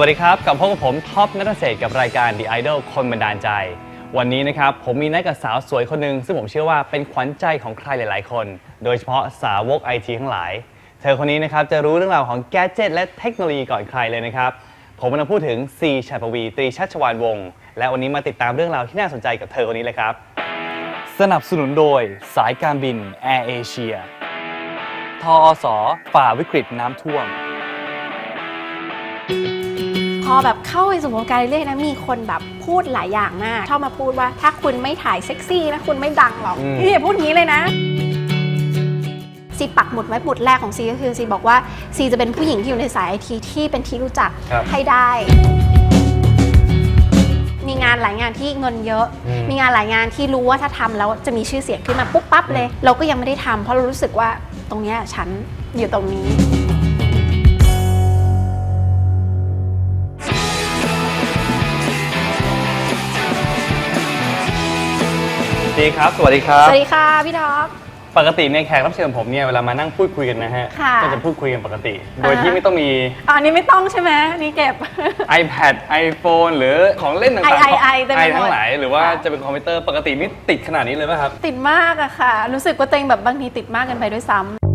วัสดีครับกลับพบกับผมท็อปนัทเศษกับรายการ The Idol คนบันดาลใจ วันนี้นะครับผมมีนัดกับสาวสวยคนหนึ่งซึ่งผมเชื่อว่าเป็นขวัญใจของใครหลาย ๆ คน โดยเฉพาะสาวกไอทีทั้งหลาย เธอคนนี้นะครับจะรู้เรื่องราวของแกจิตและเทคโนโลยีก่อนใครเลยนะครับ ผมกำลังพูดถึงซีชัยปวีตรีชัชวานวงศ์และวันนี้มาติดตามเรื่องราวที่น่าสนใจกับเธอคนนี้เลยครับ สนับสนุนโดยสายการบินแอร์เอเชียทอสฝ่าวิกฤตน้ำท่วม อแบบเข้าไปสู่วงการเรื่อยๆนะมีคนแบบพูดหลายอย่างมากชอบมาพูดว่าถ้าคุณไม่ถ่ายเซ็กซี่นะคุณไม่ดังหรอกอืมพี่อย่าพูดอย่างนี้เลยนะ ซีปักหมุดไว้หมุดแรกของซีก็คือซีบอกว่าซีจะเป็นผู้หญิงที่อยู่ในสายไอทีที่เป็นที่รู้จักครับให้ได้ มีงานหลายงานที่เงินเยอะ อืม มีงานหลายงานที่รู้ว่าถ้าทำแล้วจะมีชื่อเสียงขึ้นมาปุ๊บปั๊บเลย เราก็ยังไม่ได้ทำเพราะเรารู้สึกว่าตรงเนี้ยฉันอยู่ตรงนี้ ดีครับ สวัสดีครัสบวัสดีค่ะพี่ท็อป ปกติในยแขกรับเชิญผมเนี่ยเวลามานั่งพูดคุยกันนะฮะ ค่ะ ก็จะพูดคุยกันปกติ โดยที่ไม่ต้องมีอ๋ออันนี้ไม่ต้องใช่ไหมอันนี่เก็บ iPad iPhone หรือของเล่นต่างไอไอไอเต็มไปหมดทั้งหลาย หรือว่าค่ะ จะเป็นคอมพิวเตอร์ปกตินี่ติดขนาดนี้เลยไหมครับ ติดมากอะค่ะ รู้สึกว่าตัวเองแบบบางทีติดมากเกินไปด้วยซ้ำ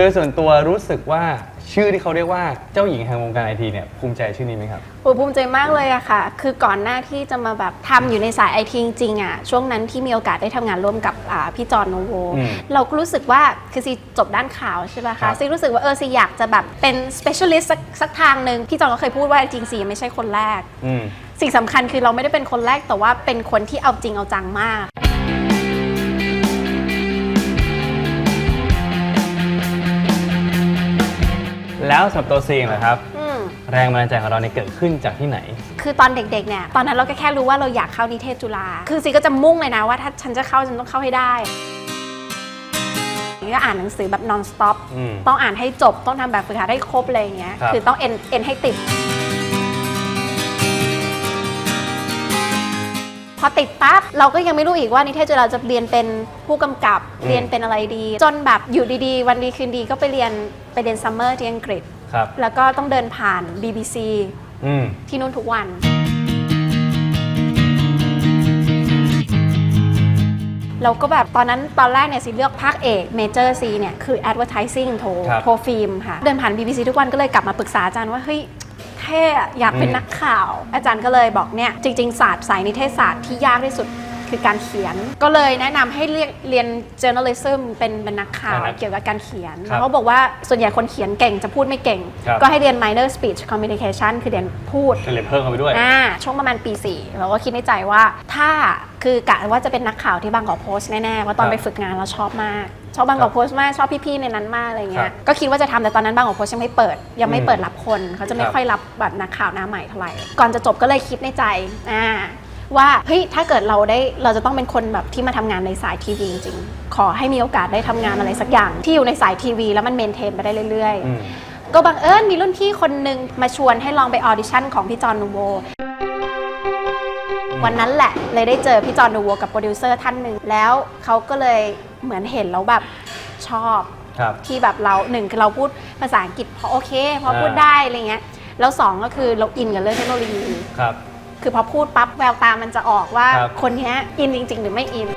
ดยส่วนตัวรู้สึกว่าชื่อที่เขาเรียกว่าเจ้าหญิงแห่งวงการไอทีเนี่ยภูมิใจชื่อนี้ไหมครับ โอ้ภูมิใจมากเลยอะค่ะ คือก่อนหน้าที่จะมาแบบทำอยู่ในสายไอทีจริงๆอะช่วงนั้นที่มีโอกาสได้ทำงานร่วมกับอ่าพี่จอห์นโนโว อืมเราก็รู้สึกว่าคือซีจบด้านข่าวใช่ป่ะครัคะบซีรู้สึกว่าเออซีอยากจะแบบเป็น specialist สักสักทางหนึ่งพี่จอห์นก็เคยพูดว่าจริงๆซีไม่ใช่คนแรก อืม สิ่งสำคัญคือเราไม่ได้เป็นคนแรกแต่ว่าเป็นคนที่เอาจริงเอาจังมาก แล้วสำหรับตัวซีเองเหรอครับ อืม แรงบันดาลใจของเราเนี่ยเกิดขึ้นจากที่ไหน คือตอนเด็กๆ เนี่ย ตอนนั้นเราก็แค่รู้ว่าเราอยากเข้านิเทศจุฬา คือซีก็จะมุ่งเลยนะว่าถ้าฉันจะเข้าฉันต้องเข้าให้ได้ก็อ่านหนังสือแบบ non stop อืมต้องอ่านให้จบ ต้องทำแบบฝึกหัดให้ครบอะไรอย่างเงี้ย ครับ คือต้องเอ็นเอ็นให้ติด ติดปั๊บเราก็ยังไม่รู้อีกว่านิเทศจุฬาจะเรียนเป็นผู้กำกับอืมเรียนเป็นอะไรดี จนแบบอยู่ดีๆ วันดีคืนดีก็ไปเรียนไปเรียนซัมเมอร์ที่อังกฤษ ครับ แล้วก็ต้องเดินผ่าน BBC อืม ที่นู่นทุกวัน เราก็แบบตอนนั้นตอนแรกเนี่ยซีเลือกภาคเอกเมเจอร์ซีเนี่ยคือ advertising โทรครับ โทรฟิล์มค่ะ เดินผ่าน BBC ทุกวันก็เลยกลับมาปรึกษาอาจารย์ว่า เฮ้ย เท่อะอยากเป็นอืมนักข่าว อาจารย์ก็เลยบอกเนี่ยจริง ๆ ศาสตร์สายนิเทศศาสตร์ที่ยากที่สุด คือการเขียน ก็เลยแนะนำให้เรียนเรียน journalism เป็นเป็นนักข่าวอ่านักเกี่ยวกับการเขียนครับเขาบอกว่าส่วนใหญ่คนเขียนเก่งจะพูดไม่เก่งครับก็ให้เรียน minor speech communication คือเรียนพูดก็เลยเพิ่มเข้าไปด้วยอ่าช่วงประมาณปี4เราก็คิดในใจว่าถ้าคือกะว่าจะเป็นนักข่าวที่บางกอกโพสต์แน่ๆเพราะตอนครับไปฝึกงานเราชอบมากชอบบางกอกโพสต์มากชอบพี่ๆในนั้นมากอะไรเงี้ครัยบก็คิดว่าจะทำแต่ตอนนั้นบางกอกโพสต์ยังไม่เปิด ยังไม่อืมเปิดรับคนเขาจะไม่ครับค่อยรับแบบนักข่าวหน้าใหม่เท่าไหร่ก่อนจะจบก็เลยคิดในใจอ่า ว่าเฮ้ยถ้าเกิดเราได้เราจะต้องเป็นคนแบบที่มาทำงานในสายทีวีจริงๆ ขอให้มีโอกาสได้ทำงานอะไรสักอย่างที่อยู่ในสายทีวี แล้วมันเมนเทนไปได้เรื่อยๆอืมก็บังเอิญมีรุ่นพี่คนหนึ่งมาชวนให้ลองไปออดิชั่นของพี่จอห์นนูโววันนั้นแหละเลยได้เจอพี่จอห์นนูโวกับโปรดิวเซอร์ท่านหนึ่งแล้วเขาก็เลยเหมือนเห็นแล้วแบบชอบครับที่แบบเราหนึ่งคือเราพูดภาษาอังกฤษพอโอเค พอพูดอ่าได้อะไรเงี้ยแล้วสองก็คือเราอินกับเรื่องเทคโนโลยีครับ คือพอพูดปั๊บแววตามันจะออกว่าครับ คนเนี้ยอินจริง ๆ หรือไม่อิน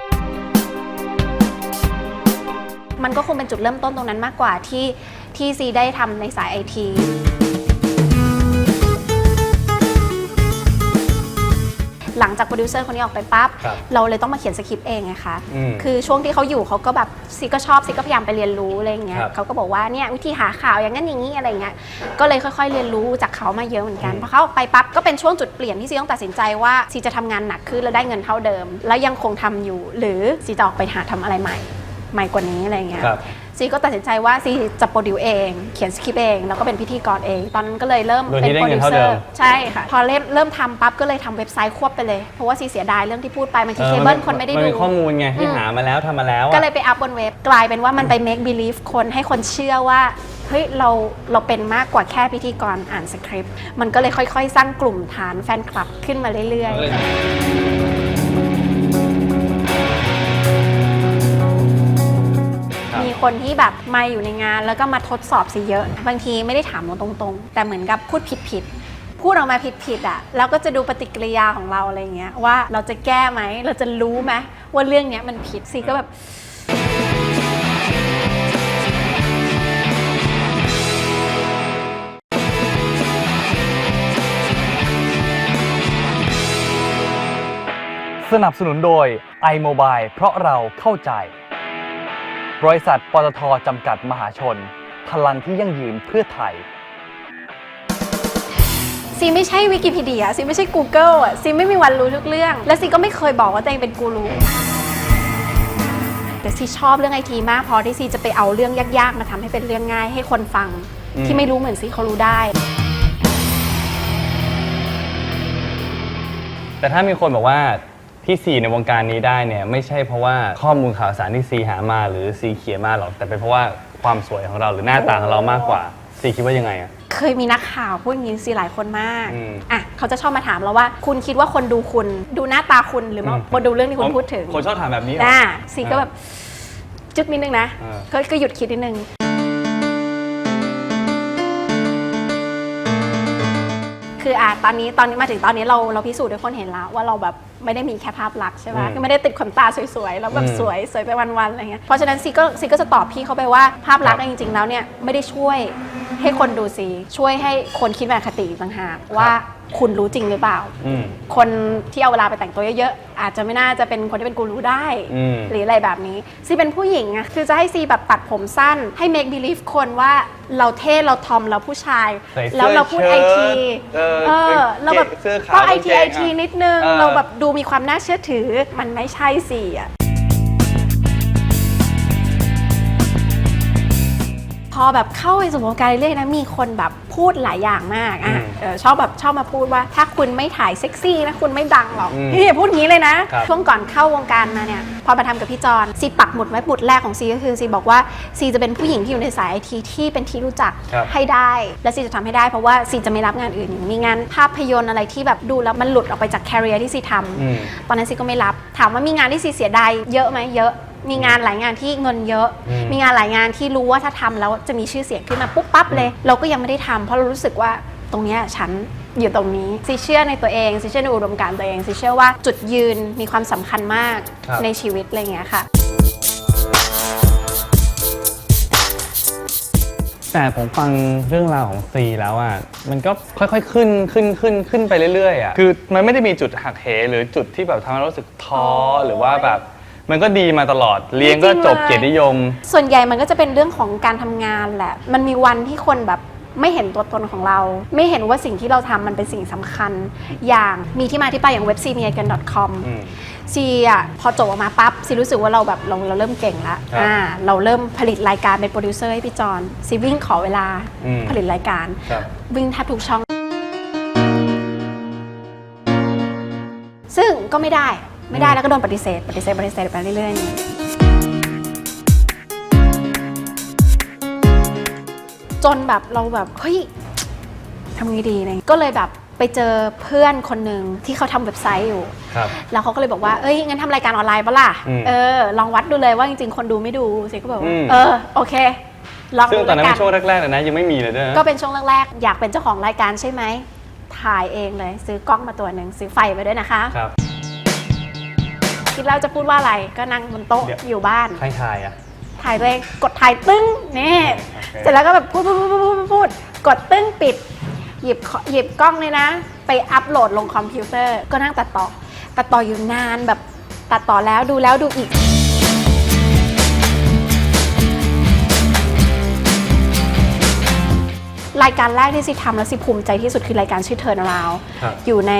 มันก็คงเป็นจุดเริ่มต้นตรงนั้นมากกว่าที่ที่ซีได้ทำในสายไอที หลังจากโปรดิวเซอร์คนนี้ออกไปปั๊บครับเราเลยต้องมาเขียนสคริปต์เองไงคะอืมคือช่วงที่เขาอยู่เขาก็แบบซีก็ชอบซีก็พยายามไปเรียนรู้อะไรอย่างเงี้ยครับเขาก็บอกว่าเนี่ยวิธีหาข่าวอย่างนั้นอย่างนี้อะไรเงี้ยก็เลยค่อย ๆ เรียนรู้จากเขามาเยอะเหมือนกันอืม พอเขาออกไปปั๊บก็เป็นช่วงจุดเปลี่ยนที่ซีต้องตัดสินใจว่าซีจะทำงานหนักขึ้นแล้วได้เงินเท่าเดิม แล้วยังคงทำอยู่ หรือซีจะออกไปหาทำอะไรใหม่ ใหม่กว่านี้อะไรเงี้ย ครับ ซีก็ตัดสินใจว่าซีจะโปรดิวเอง เขียนสคริปต์เอง แล้วก็เป็นพิธีกรเอง ตอนนั้นก็เลยเริ่มโดยเป็ที่นได้โปรเงิดินวเท่าเซเดิอมร์ใช่ค่ะ พอเริ่มเริ่มทำปั๊บก็เลยทำเว็บไซต์ควบไปเลย เพราะว่าซีเสียดายเรื่องที่พูดไปบางทีออเคเบิลคนไม่ได้มันดู มีข้อมูลไงที่อืม หามาแล้วทำมาแล้วอะ ก็เลยไปอัพบนเว็บกลายเป็นว่ามันไป make believe คนให้คนเชื่อว่าเฮ้ยเราเราเป็นมากกว่าแค่พิธีกรอ่านสคริปต์มันก็เลยค่อยๆ สร้างกลุ่มฐานแฟนคลับขึ้นมาเรื่อยครับๆ คนที่แบบมาอยู่ในงาน แล้วก็มาทดสอบสิเยอะ บางทีไม่ได้ถามเราตรงๆ แต่เหมือนกับพูดผิดๆพูดออกมาผิดๆอะแล้วก็จะดูปฏิกิริยาของเราอะไรเงี้ยว่าเราจะแก้ไหมเราจะรู้ไหมว่าเรื่องเนี้ยมันผิดซีก็แบบสนับสนุนโดย iMobile เพราะเราเข้าใจ บริษัทปตทจำกัดมหาชน พลังที่ยั่งยืนเพื่อไทย ซีไม่ใช่วิกิพีเดียซีไม่ใช่ Google อะซีไม่มีวันรู้ทุกเรื่อง และซีก็ไม่เคยบอกว่าตัวเองเป็นกูรูแต่ซีชอบเรื่องไอทีมากพอที่ซีจะไปเอาเรื่องยากๆ มาทำให้เป็นเรื่องง่ายให้คนฟัง อืม ที่ไม่รู้เหมือนซีเขารู้ได้ แต่ถ้ามีคนบอกว่า ที่ซีในวงการนี้ได้เนี่ยไม่ใช่เพราะว่าข้อมูลข่าวสารที่ซีหามาหรือซีเขียนมาหรอก แต่เป็นเพราะว่าความสวยของเราหรือหน้าตาของเรามากกว่าซีคิดว่ายังไงอะ เคยมีนักข่าวพูดอย่างนี้ซีหลายคนมากอืม อะเขาจะชอบมาถามเราว่า คุณคิดว่าคนดูคุณดูหน้าตาคุณหรือว่าคนดูเรื่องที่คุณพูดถึงคนชอบถามแบบนี้เหรออ่าซีก็แบบจึ๊กนิดนึงนะอ่าก็ก็หยุดคิดนิดนึง คืออะตอนนี้ตอนนี้มาถึงตอนนี้เราเราพิสูจน์ให้คนเห็นแล้ว ว่าเราแบบไม่ได้มีแค่ภาพลักษณ์ใช่ไหมอืมคือไม่ได้ติดขนตาสวยๆแล้วแบบอืมสวยสวยไปวันๆอะไรเงี้ยเพราะฉะนั้นซีก็ซีก็จะตอบพี่เขาไปว่าภาพลักษณ์เนี่ยจริงๆแล้วเนี่ยไม่ได้ช่วย ให้คนดูซีช่วยให้คนคิดแบบคติต่างหากว่าคุณรู้จริงหรือเปล่า อืม คนที่เอาเวลาไปแต่งตัวเยอะๆ อาจจะไม่น่าจะเป็นคนที่เป็นกูรูได้ อืม หรืออะไรแบบนี้ ซีเป็นผู้หญิงอะคือจะให้ซีแบบตัดผมสั้น ให้ make believe คนว่าเราเท่เราทอมเราผู้ชาย ใส่เสื้อแล้วเราพูดไอเชิ้ทีตเออเออเราแบบเสื้อขาวต้องไอทีกางไอเกงทีอะนิดนึงเออเราแบบดูมีความน่าเชื่อถือมันไม่ใช่สิอะ พอแบบเข้าไปสู่วงการเรื่อยๆนะมีคนแบบพูดหลายอย่างมากอะอืมเออชอบแบบชอบมาพูดว่า ถ้าคุณไม่ถ่ายเซ็กซี่นะคุณไม่ดังหรอกอืมนี่อย่าพูดอย่างนี้เลยนะ ครับ ช่วงก่อนเข้าวงการมาเนี่ย พอมาทำกับพี่จอนซีปักหมุดไว้หมุดแรกของซีก็คือซีบอกว่าซีจะเป็นผู้หญิงที่อยู่ในสายไอทีที่เป็นที่รู้จักครับ ให้ได้ และซีจะทำให้ได้เพราะว่าซีจะไม่รับงานอื่นอย่างมีงานภาพยนตร์อะไรที่แบบดูแล้วมันหลุดออกไปจากแคริเอร์ที่ซีทอืมำตอนนั้นซีก็ไม่รับ ถามว่ามีงานที่ซีเสียดายเยอะไหมเยอะ มีงานหลายงานที่เงินเยอะ อืม มีงานหลายงานที่รู้ว่าถ้าทำแล้วจะมีชื่อเสียงขึ้นมาปุ๊บปั๊บเลย เราก็ยังไม่ได้ทำเพราะเรารู้สึกว่าตรงเนี้ยฉันอยู่ตรงนี้ซีเชื่อในตัวเองซีเชื่อในอุดมการณ์ตัวเองซีเชื่อว่าจุดยืนมีความสำคัญมากครับ ในชีวิตอะไรอย่างเงี้ยค่ะ แต่ผมฟังเรื่องราวของซีแล้วอะมันก็ค่อยๆขึ้นขึ้นขึ้นขึ้นไปเรื่อยๆอะคือมันไม่ได้มีจุดหักเหหรือจุดที่แบบทำให้เรารู้สึกท้อหรือว่าแบบ มันก็ดีมาตลอด เรียนก็จบเกียรตินิยม ส่วนใหญ่มันก็จะเป็นเรื่องของการทำงานแหละ มันมีวันที่คนแบบไม่เห็นตัวตนของเรา ไม่เห็นว่าสิ่งที่เราทำมันเป็นสิ่งสำคัญ อย่างมีที่มาที่ไปอย่างเว็บ c m i a g a n com อืม ซีอะพอจบออกมาปั๊บซีรู้สึกว่าเราแบบเราเราเริ่มเก่งแล้วครับอ่าเราเริ่มผลิตรายการเป็นโปรดิวเซอร์ให้พี่จอนซีวิ่งขอเวลาอืม ผลิตรายการ ครับ วิ่งแทบทุกช่อง ซึ่งก็ไม่ได้ ไม่ได้อืมแล้วก็โดนปฏิเสธ ปฏิเสธปฏิเสธไปเรื่อยๆ จนแบบเราแบบเฮ้ยทำไงดีเนี่ยก็เลยแบบไปเจอเพื่อนคนหนึ่งที่เขาทำเว็บไซต์อยู่ ครับ แล้วเขาก็เลยบอกว่า เอ้ย งั้นทำรายการออนไลน์ปะล่ะ อืมเออ ลองวัดดูเลยว่าจริงๆ คนดูไม่ดูสิก็บอกอืว่ามเออ โอเค ลองซึ่งดูตอนนั้นกัเป็นช่วงแรกๆเลยนะ ยังไม่มีเลยด้วยนะ ก็เป็นช่วงแรกๆ อยากเป็นเจ้าของรายการใช่ไหม ถ่ายเองเลย ซื้อกล้องมาตัวหนึ่งซื้อไฟไปด้วยนะคะ ครับ คิดแล้วจะพูดว่าอะไรก็นั่งบนโต๊ะเดี๋ยว อยู่บ้าน ใครทายอะ ถ่ายตัวเองกดถ่ายตึ้งนี่โอเค เสร็จแล้วก็แบบพูดพูดพูดพูดพูดพูดกดตึ้งปิด หยิบขหยิบกล้องเลยนะ ไปอัพโหลดลงคอมพิวเตอร์ ก็นั่งตัดต่อ ตัดต่ออยู่นานแบบตัดต่อแล้วดูแล้วดูอีก รายการแรกที่ซิทำแล้วซิภูมิใจที่สุดคือรายการชื่อ Turn Around ครับอยู่ใน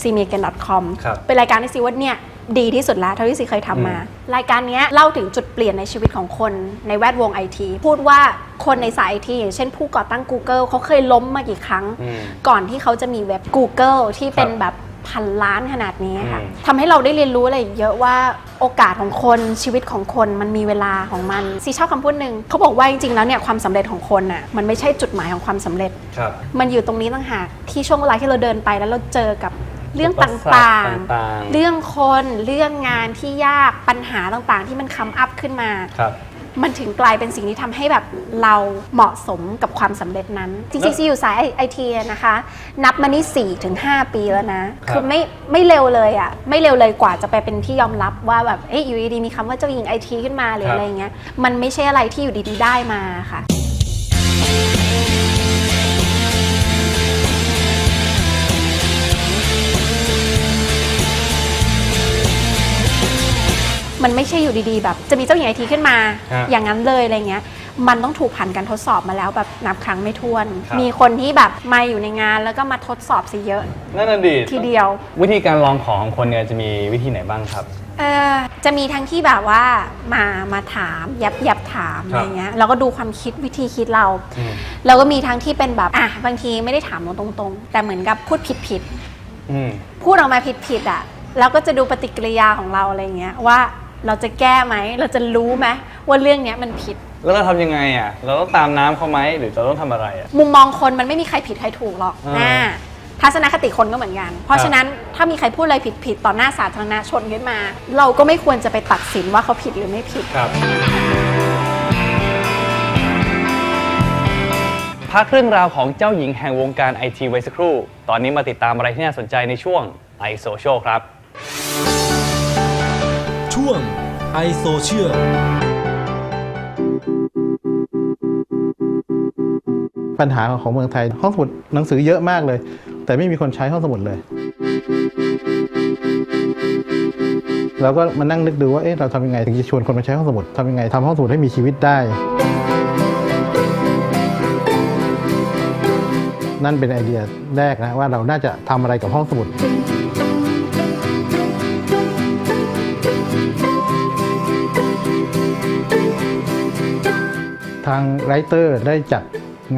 c m e g a n c o m ครับเป็นรายการที่ซิว่าเนี่ยดีที่สุดแล้วเท่าที่ซิเคยทำมา รายการเนี้ยเล่าถึงจุดเปลี่ยนในชีวิตของคนในแวดวงไอทีพูดว่าคนในสายไอทีอย่างเช่นผู้ก่อตั้ง Google เขาเคยล้มมากี่ครั้ง อืม ก่อนที่เขาจะมีเว็บ Google ที่เป็นครับแบบ พันล้านขนาดนี้ค่ะอืมทำให้เราได้เรียนรู้อะไรเยอะว่าโอกาสของคนชีวิตของคนมันมีเวลาของมันซีชอบคำพูดหนึ่งเขาบอกว่าจริงๆแล้วเนี่ยความสำเร็จของคนน่ะมันไม่ใช่จุดหมายของความสำเร็จครับมันอยู่ตรงนี้ต่างหากที่ช่วงเวลาที่เราเดินไปแล้วเราเจอกับเรื่องอุปตสรร่างต่างๆ เรื่องคน เรื่องงานที่ยาก ปัญหาต่างๆ ที่มันคัมอัพขึ้นมาๆครับ มันถึงกลายเป็นสิ่งที่ทำให้แบบเราเหมาะสมกับความสำเร็จนั้น จริงๆซีอยู่สายไอทีนะคะ นับมานี่4ี่ถึงหปีแล้วนะ ครับ คือไม่ไม่เร็วเลยอะ่ะ ไม่เร็วเลยกว่าจะไปเป็นที่ยอมรับว่าแบบเอ้ยอยู่ดีๆมีคำว่าเจ้าหญิงไอทีขึ้นมาหรืออะไรเงี้ยมันไม่ใช่อะไรที่อยู่ดีๆได้มาค่ะ มันไม่ใช่อยู่ดีๆแบบ จะมีเจ้าหญิงไอทีขึ้นมา ฮะอย่างนั้นเลยอะไรเงี้ย มันต้องถูกผ่านการทดสอบมาแล้วแบบนับครั้งไม่ถ้วน ครับ มีคนที่แบบมาอยู่ในงานแล้วก็มาทดสอบซะเยอะนั่นน่ะดีทีเดียว วิธีการลองของของคนเนี่ยจะมีวิธีไหนบ้างครับ เออจะมีทั้งที่แบบว่ามามาถามยับยับถามคอะรับไรเงี้ยเราก็ดูความคิดวิธีคิดเรา อืมแล้วก็มีทั้งที่เป็นแบบอะบางทีไม่ได้ถามเราตรงๆ แต่เหมือนกับพูดผิดผิดอืม ๆพูดออกมาผิดผิดๆอะแล้วก็จะดูปฏิกิริยาของเราอะไรเงี้ยว่า เราจะแก้ไหม เราจะรู้ไหมว่าเรื่องเนี้ยมันผิด แล้วเราทำยังไงอะ เราต้องตามน้ำเขาไหมหรือเราต้องทำอะไรอะ มุมมองคนมันไม่มีใครผิดใครถูกหรอกอ่านะทัศนคติคนก็เหมือนกัน เพราะครับฉะนั้นถ้ามีใครพูดอะไรผิดๆต่อหน้าสาธารณชนขึ้นมา เราก็ไม่ควรจะไปตัดสินว่าเขาผิดหรือไม่ผิด ครับ พักเรื่องราวของเจ้าหญิงแห่งวงการไอทีไว้สักครู่ ตอนนี้มาติดตามอะไรที่น่าสนใจในช่วง i Social ครับช่วง ไอโซเชียลปัญหาของเมืองไทยห้องสมุดหนังสือเยอะมากเลย แต่ไม่มีคนใช้ห้องสมุดเลยเราก็มานั่งนึกดูว่าเอ๊ะเราทำยังไงถึงจะชวนคนมาใช้ห้องสมุดทำยังไงทำห้องสมุดให้มีชีวิตได้ นั่นเป็นไอเดียแรกนะว่าเราน่าจะทำอะไรกับห้องสมุด ทางไรเตอร์ได้จัด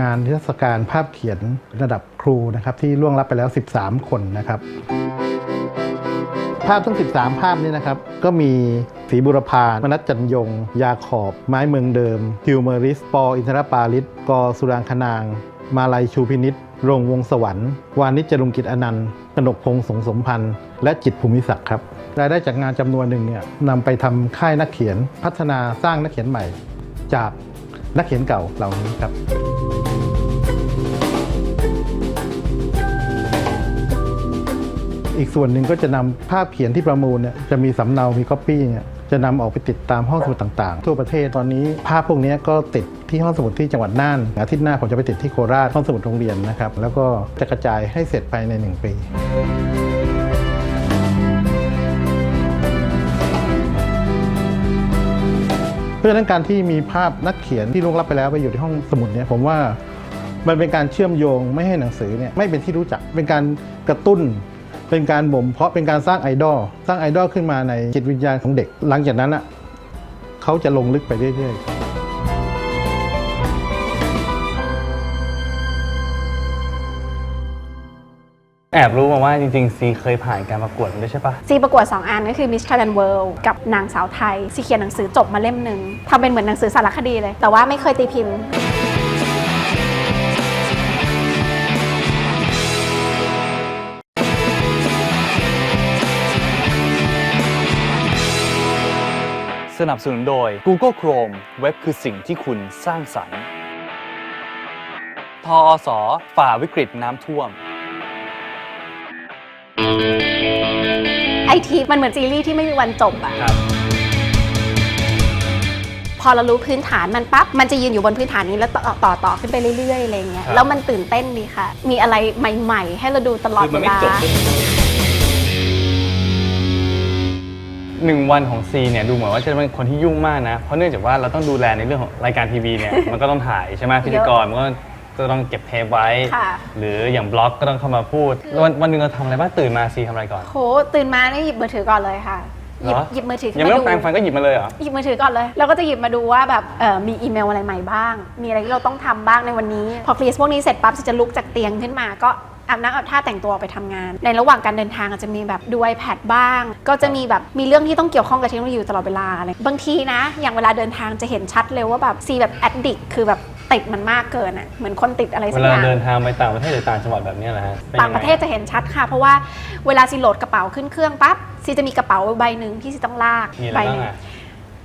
งานนิทรรศการภาพเขียนระดับครูนะครับที่ล่วงลับไปแล้ว 13 คนนะครับ ภาพทั้ง 13 ภาพนี้นะครับ ก็มีศรีบุรพามนัสจันยง ยาขอบ ไม้เมืองเดิมฮิวเมอริส ปออินทรปาลิศกอสุรางคนาง มาลัยชูพินิษรงวงสวรรค์ วานิจจรุงกิจอนันต์กนกพงษ์สงสมพันธ์ และจิตภูมิศักดิ์ครับรายได้จากงานจำนวนหนึ่งเนี่ยนำไปทำค่ายนักเขียนพัฒนาสร้างนักเขียนใหม่ จาก นักเขียนเก่าเหล่านี้ครับอีกส่วนหนึ่งก็จะนำภาพเขียนที่ประมูลเนี่ยจะมีสำเนา มีก๊อปปี้เนี่ยจะนำออกไปติดตามห้องสมุดต่างๆ ทั่วประเทศตอนนี้ภาพพวกนี้ก็ติดที่ห้องสมุดที่จังหวัดน่าน อาทิตย์หน้าผมจะไปติดที่โคราชห้องสมุดโรงเรียนนะครับ แล้วก็จะกระจายให้เสร็จภายใน 1 ปี เพราะฉะนั้นการที่มีภาพนักเขียนที่ล่วงลับไปแล้วไปอยู่ที่ห้องสมุดเนี่ยผมว่ามันเป็นการเชื่อมโยงไม่ให้หนังสือเนี่ยไม่เป็นที่รู้จักเป็นการกระตุ้น เป็นการบ่มเพาะเป็นการสร้างไอดอลสร้างไอดอลขึ้นมาในจิตวิญญาณของเด็ก หลังจากนั้นอะเขาจะลงลึกไปเรื่อยๆ แอบรู้มาว่าจริงๆ ซีเคยผ่านการประกวดมาด้วยใช่ปะซีประกวด 2 อันก็คือ Miss Thailand World กับนางสาวไทย ซีเขียนหนังสือจบมาเล่มหนึ่งทำเป็นเหมือนหนังสือสารคดีเลย แต่ว่าไม่เคยตีพิมพ์ สนับสนุนโดย Google Chrome เว็บคือสิ่งที่คุณสร้างสรรค์ ทอสฝ่าวิกฤตน้ำท่วม ไอทีมันเหมือนซีรีส์ที่ไม่มีวันจบอะครับ พอเรารู้พื้นฐานมันปั๊บมันจะยืนอยู่บนพื้นฐานนี้แล้วต่อต่อต่อขึ้นไปเรื่อยๆอะไรเงี้ยครับ แล้วมันตื่นเต้นดีค่ะ มีอะไรใหม่ ๆ ให้เราดูตลอดคือเวมันไม่ลาจบด้วยหนึ่งวันของซีเนี่ยดูเหมือนว่าจะเป็นคนที่ยุ่งมากนะ เพราะเนื่องจากว่าเราต้องดูแลในเรื่องของรายการทีวีเนี่ย มันก็ต้องถ่ายใช่ไหมพิธีกรมันก็ ก็ต้องเก็บเทปไว้ ค่ะ หรืออย่างบล็อกก็ต้องเข้ามาพูดวันวันหนึ่งเราทำอะไรบ้างตื่นมาซีทำอะไรก่อน โหตื่นมาเนี่ยหยิบมือถือก่อนเลยค่ะ หยิบเหรอ หยิบมือถือขึ้นยังไม่มาต้องดูแปรงฟันก็หยิบมาเลยเหรอ หยิบมือถือก่อนเลย แล้วก็จะหยิบมาดูว่าแบบเออมีอีเมลอะไรใหม่บ้าง มีอะไรที่เราต้องทำบ้างในวันนี้ พอเคลียร์พวกนี้เสร็จปั๊บจะลุกจากเตียงขึ้นมาก็ อาบน้ำอาบท่าแต่งตัวไปทำงาน ในระหว่างการเดินทางอาจจะมีแบบดู iPad บ้าง ก็จะมีแบบมีเรื่องที่ต้องเกี่ยวข้องกับเทคโนโลยีอยู่ตลอดเวลาอะไรบางทีนะ อย่างเวลาเดินทางจะเห็นชัดเลยว่าแบบซีแบบแอดดิกคือแบบติดมันมากเกินอะเหมือนคนติดอะไรเวสักอลาย่างเดินทางไปต่างประเทศหรือต่างจังหวัดแบบเนี้ยนะฮะนต่างยัไประเทศจะเห็นชัดค่ะ เพราะว่าเวลาซีโหลดกระเป๋าขึ้นเครื่องปั๊บซีจะมีกระเป๋าใบหนึ่งที่ซีต้องลากมีอะไรใบหบ้างนึ่งอะ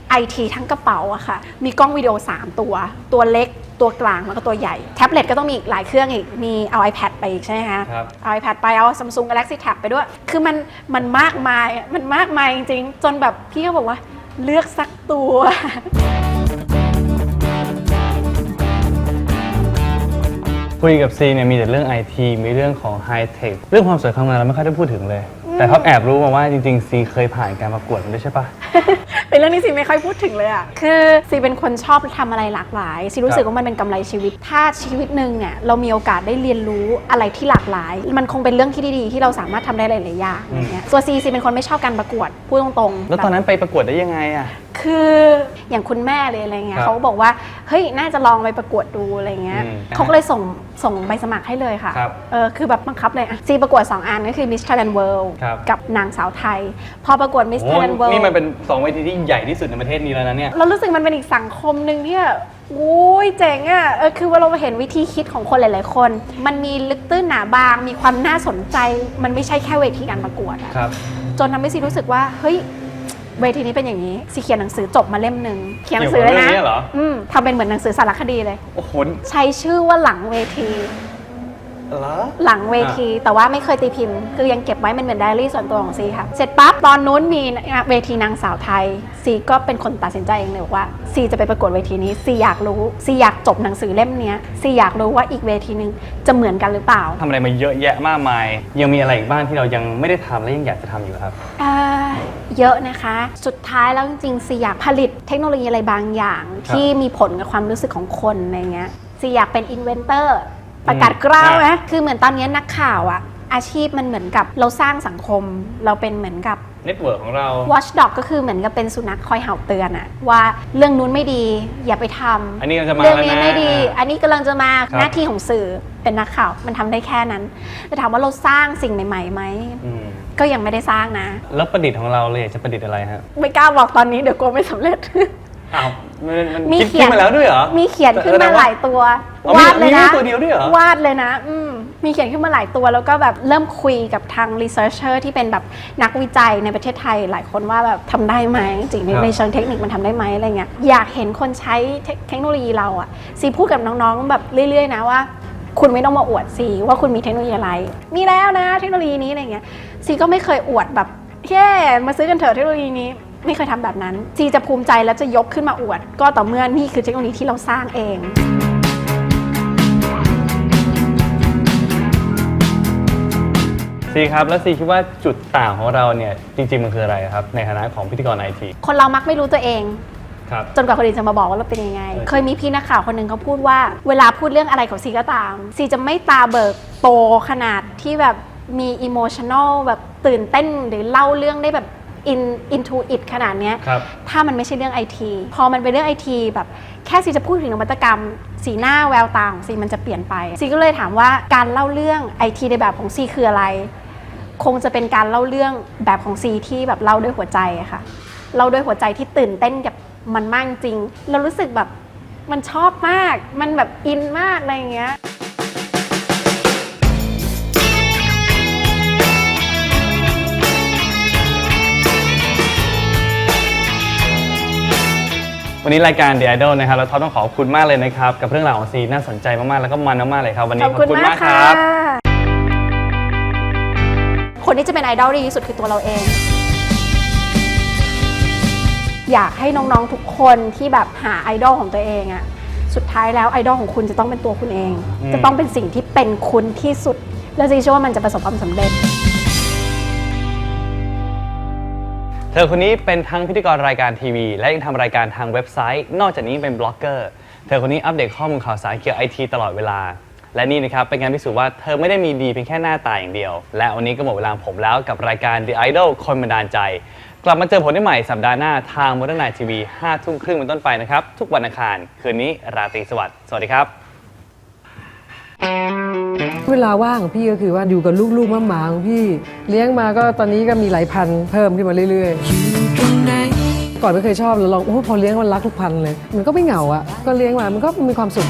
ไอทีทั้งกระเป๋าอะค่ะ มีกล้องวิดีโอ 3 ตัว ตัวเล็ก ตัวกลางแล้วก็ตัวใหญ่ แท็บเล็ตก็ต้องมีอีกหลายเครื่องอีก มีเอา iPad ไปอีกใช่ไหมคะครับ เอา iPad ไปเอา Samsung Galaxy Tab ไปด้วย คือมันมันมากมายมันมากมายจริงๆ จนแบบพี่ก็บอกว่าเลือกสักตัว คุยกับซีเนี่ยมีแต่เรื่องไอทีมีเรื่องของไฮเทคเรื่องความสวยความงามเราไม่ค่อยได้พูดถึงเลย แต่เขาแอบรู้มาว่าจริงๆซีเคยผ่านการประกวดมาด้วยใช่ปะ เป็นเรื่องที่ซีไม่ค่อยพูดถึงเลยอะคือซีเป็นคนชอบทำอะไรหลากหลายซีรู้สึกว่ามันเป็นกำไรชีวิต ถ้าชีวิตหนึ่งเนี่ยเรามีโอกาสได้เรียนรู้อะไรที่หลากหลาย มันคงเป็นเรื่องที่ดีๆที่เราสามารถทำได้หลายๆอย่างอะไรเงี้ยส่วนซีซีเป็นคนไม่ชอบการประกวดพูดตรงๆ แล้วตอนนั้นไปประกวดได้ยังไงอะคืออย่างคุณแม่เลยอะไรเงี้ครัยบเขาบอกว่าเฮ้ยน่าจะลองไปประกวดดูอะไรเงี้ยอืมเขาก็เลยส่ง ส่งใบสมัครให้เลยค่ะ ครับเออคือแบบบังคับเลยอะซีประกวด 2 อันก็คือ Miss Thailand World ครับ กับนางสาวไทย พอประกวด Miss โอ้ Thailand World นี่มันเป็นสองเวทีที่ใหญ่ที่สุดในประเทศนี้แล้วนะเนี่ย เรารู้สึกมันเป็นอีกสังคมหนึ่งที่แบบโอ้ยเจ๋งอะ่ะเออคือว่าเราเห็นวิธีคิดของคนหลาย ๆ คน มันมีลึกตื้นหนาบาง มีความน่าสนใจ มันไม่ใช่แค่เวทีการประกวดอะ ครับ จนทำให้ซีรู้สึกว่า เฮ้ย เวทีนี้เป็นอย่างนี้ซีเขียนหนังสือจบมาเล่มหนึ่งเขียนหนังสือเลยนะเกี่ยวกับเรื่องนี้เหรออืมทำเป็นเหมือนหนังสือสารคดีเลย โอ้โห ใช้ชื่อว่าหลังเวที เหรอ หลังเวทีแต่ว่าไม่เคยตีพิมพ์ คือยังเก็บไว้มันเหมือนไดอารี่ส่วนตัวของซีค่ะ เสร็จปั๊บตอนนู้นมีเวทีนางสาวไทย ซีก็เป็นคนตัดสินใจเองเลยว่าซีจะไปประกวดเวทีนี้ซีอยากรู้ซีอยากจบหนังสือเล่มเนี้ยซีอยากรู้ว่าอีกเวทีหนึงจะเหมือนกันหรือเปล่าทำอะไรมาเยอะแยะมากมาย ยังมีอะไรอีกบ้างที่เรายังไม่ได้ทำและยังอยากจะทำอยู่ครับเอ่อเยอะนะคะ สุดท้ายแล้วจริงๆซีอยากผลิตเทคโนโลยีอะไรบางอย่างครับที่มีผลกับความรู้สึกของคนอะไรเงี้ยซีอยากเป็นอินเวนเตอร์ ประกาศกล้าวนะคือเหมือนตอนนี้นักข่าวอะอาชีพมันเหมือนกับเราสร้างสังคม เราเป็นเหมือนกับเน็ตเวิร์กของเรา watchdog ก็คือเหมือนกับเป็นสุนัขคอยเห่าเตือนอะว่าเรื่องนู้นไม่ดีอย่าไปทำอันนี้กำลังจะมาเรื่องแล้วนี้นะไม่ดี อันนี้กำลังจะมาครับหน้าที่ของสื่อเป็นนักข่าวมันทำได้แค่นั้นแต่ถามว่าเราสร้างสิ่งใหม่ๆไหมอืมก็ยังไม่ได้สร้างนะ แล้วประดิษฐ์ของเราเลยอยากจะประดิษฐ์อะไรฮะไม่กล้าบอกตอนนี้เดี๋ยวกลัวไม่สำเร็จอ้าว มันมันมีคิดเขียนขึ้นมาแล้วด้วยเหรอ มีเขียนขึ้นมาหลายตัวอ๋อมีวาดเลยนะมีตัวเดียวด้วยเหรอ วาดเลยนะอืมมีเขียนขึ้นมาหลายตัว แล้วก็แบบเริ่มคุยกับทางรีเสิร์ชเชอร์ที่เป็นแบบนักวิจัยในประเทศไทยหลายคนว่าแบบทำได้ไหมจริงๆครับ ในเชิงเทคนิคมันทำได้ไหมอะไรเงี้ยอยากเห็นคนใช้เทคเทคโนโลยีเราอะซีพูดกับน้องๆแบบเรื่อย ๆ นะว่า คุณไม่ต้องมาอวดซีว่าคุณมีเทคโนโลยีอะไร มีแล้วนะเทคโนโลยีนี้อะไรเงี้ยซีก็ไม่เคยอวดแบบแย่มาซื้อกันเถอะเทคโนโลยีนี้ ไม่เคยทำแบบนั้นซีจะภูมิใจแล้วจะยกขึ้นมาอวด ก็ต่อเมื่อนี่คือเทคโนโลยีที่เราสร้างเองซีครับแล้วซีคิดว่าจุดต่างของเราเนี่ยจริง ๆ มันคืออะไรครับ ในฐานะของพิธีกรไอทีคนเรามักไม่รู้ตัวเองครับจนกว่าคนอื่นจะมาบอกว่าเราเป็นยังไงเออเคยมีพี่นักข่าวคนหนึ่งเขาพูดว่า เวลาพูดเรื่องอะไรของซีก็ตาม ซีจะไม่ตาเบิกโตขนาดที่แบบมีอิโมชัน a ลแบบตื่นเต้นหรือเล่าเรื่องได้แบบ อินอินทูอิทขนาดเนี้ยครับ ถ้ามันไม่ใช่เรื่องไอทีพอมันเป็นเรื่องไอทีแบบแค่ซีจะพูดถึงนวัตกรรม สีหน้าแววตาของซีมันจะเปลี่ยนไปซีก็เลยถามว่าการเล่าเรื่องไอทีในแบบของซีคืออะไร คงจะเป็นการเล่าเรื่องแบบของซีที่แบบเล่าด้วยหัวใจอะค่ะเล่าด้วยหัวใจที่ตื่นเต้นกับมันมากจริง เรารู้สึกแบบมันชอบมาก มันแบบอินมากอะไรอย่างเงี้ย วันนี้รายการ The Idol นะครับเราท็อปต้องขอบคุณมากเลยนะครับ กับเรื่องราวของซีน่าสนใจมากๆ แล้วก็มันมากๆเลยครับ วันนี้ขอบคุณมากค่ะรับ คนที่จะเป็นไอดอลดีที่สุดคือตัวเราเอง อยากให้น้องๆทุกคนที่แบบหาไอดอลของตัวเองอะสุดท้ายแล้วไอดอลของคุณจะต้องเป็นตัวคุณเองอืมจะต้องเป็นสิ่งที่เป็นคุณที่สุด แล้วซีเชื่อว่ามันจะประสบความสำเร็จ เธอคนนี้เป็นทั้งพิธีกรรายการทีวี และยังทำรายการทางเว็บไซต์ นอกจากนี้เป็นบล็อกเกอร์ เธอคนนี้อัปเดตข้อมูลข่าวสารเกี่ยวกับไอทีตลอดเวลา และนี่นะครับเป็นการพิสูจน์ว่าเธอไม่ได้มีดีเพียงแค่หน้าตาอย่างเดียว และวันนี้ก็หมดเวลาผมแล้วกับรายการ The Idol คนบันดาลใจ กลับมาเจอผมได้ใหม่สัปดาห์หน้าทางมดนายทีวี5ทุ่มครึ่งเป็นต้นไปนะครับทุกวันอังคารคืนนี้ราตรีสวัสดิ์สวัสดีครับ เวลาว่างของพี่ก็คือว่าอยู่กับลูกๆหมาของพี่ เลี้ยงมาก็ตอนนี้ก็มีหลายพันเพิ่มขึ้นมาเรื่อยๆ ก่อนไม่เคยชอบแล้วลองโอ้พอเลี้ยงมันรักทุกพันเลย มันก็ไม่เหงาอะก็เลี้ยงมามันก็มีความสุข